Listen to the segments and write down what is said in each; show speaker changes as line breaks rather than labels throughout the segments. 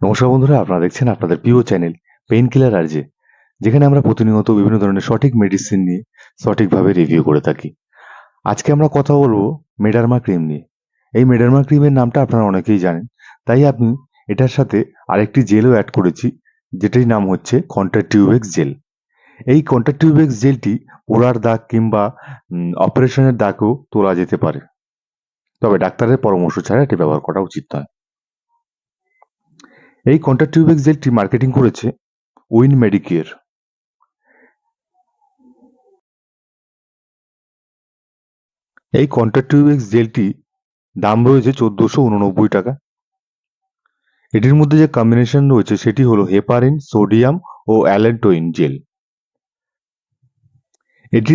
নমস্কার বন্ধুরা, আপনারা দেখছেন আপনাদের প্রিয় চ্যানেল পেইন কিলার আর যে যেখানে আমরা প্রতিনিয়ত বিভিন্ন ধরনের সঠিক মেডিসিন নিয়ে সঠিকভাবে রিভিউ করে থাকি। আজকে আমরা কথা বলব মেডারমা ক্রিম নিয়ে। এই মেডারমা ক্রিমের নামটা আপনারা অনেকেই জানেন, তাই আমি এটার সাথে আরেকটি জেলও অ্যাড করেছি, যেটির নাম হচ্ছে কন্ট্রাটিউবেক্স জেল এই কন্ট্রাটিউবেক্স জেলটি পোড়ার দাগ কিংবা অপারেশনের দাগও তোলা যেতে পারে। তবে ডাক্তারের পরামর্শ ছাড়া এটি ব্যবহার করা উচিত নয়। এই কন্ট্রাটিউবেক্স জেলটি মার্কেটিং করেছে উইন মেডিকেয়ার। এই কন্ট্রাটিউবেক্স জেলটি দাম রয়েছে চোদ্দোশো উননব্বই টাকা। এটির মধ্যে যে কম্বিনেশন রয়েছে সেটি হলো হেপারিন সোডিয়াম ও অ্যালেন্টোইন জেল এটি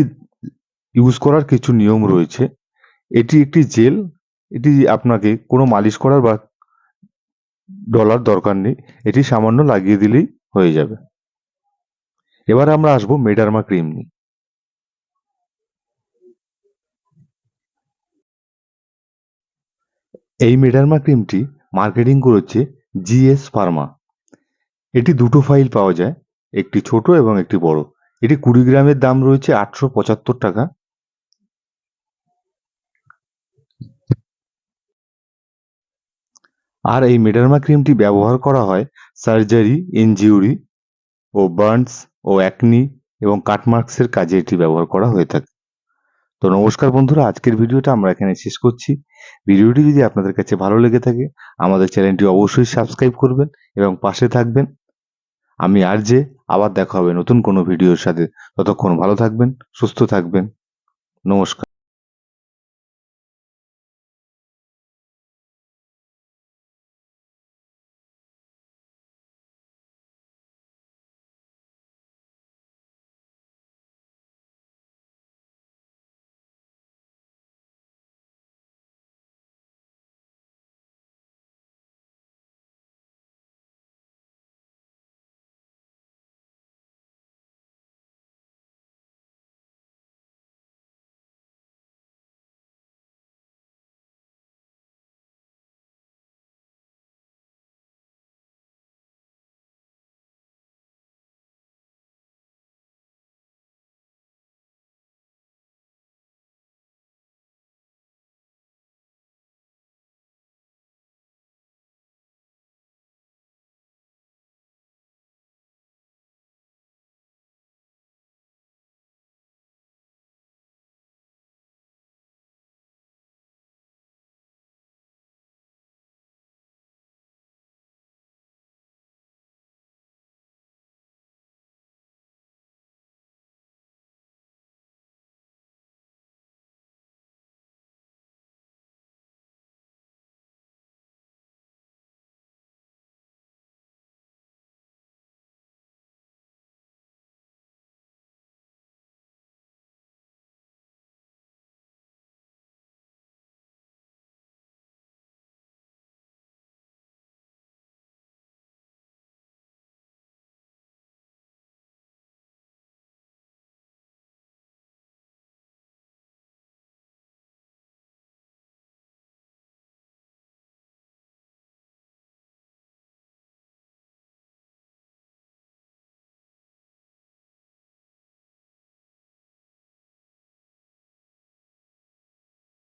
ইউজ করার কিছু নিয়ম রয়েছে। এটি একটি জেল, এটি আপনাকে কোনো মালিশ করার বা ডলার দরকার নেই, এটি সামান্য লাগিয়ে দিলেই হয়ে যাবে। এবার আমরা আসব মেডারমা ক্রিম নিয়ে। এই মেডারমা ক্রিমটি মার্কেটিং করেছে জিএস ফার্মা। এটি দুটো ফাইল পাওয়া যায়, একটি ছোট এবং একটি বড়। এটি কুড়ি গ্রামের দাম রয়েছে আটশো পঁচাত্তর টাকা। আর এই মেডারমা ক্রিমটি ব্যবহার করা হয় সার্জারি ইনজিউরি ও বার্নস ও অ্যাকনি এবং কাটমার্কসের কাজে এটি ব্যবহার করা হয়ে থাকে। তো নমস্কার বন্ধুরা, আজকের ভিডিওটা আমরা এখানে শেষ করছি। ভিডিওটি যদি আপনাদের কাছে ভালো লেগে থাকে, আমাদের চ্যানেলটি অবশ্যই সাবস্ক্রাইব করবেন এবং পাশে থাকবেন। আমি আর যে আবার দেখা হবে নতুন কোনো ভিডিওর সাথে। ততক্ষণ ভালো থাকবেন, সুস্থ থাকবেন। নমস্কার।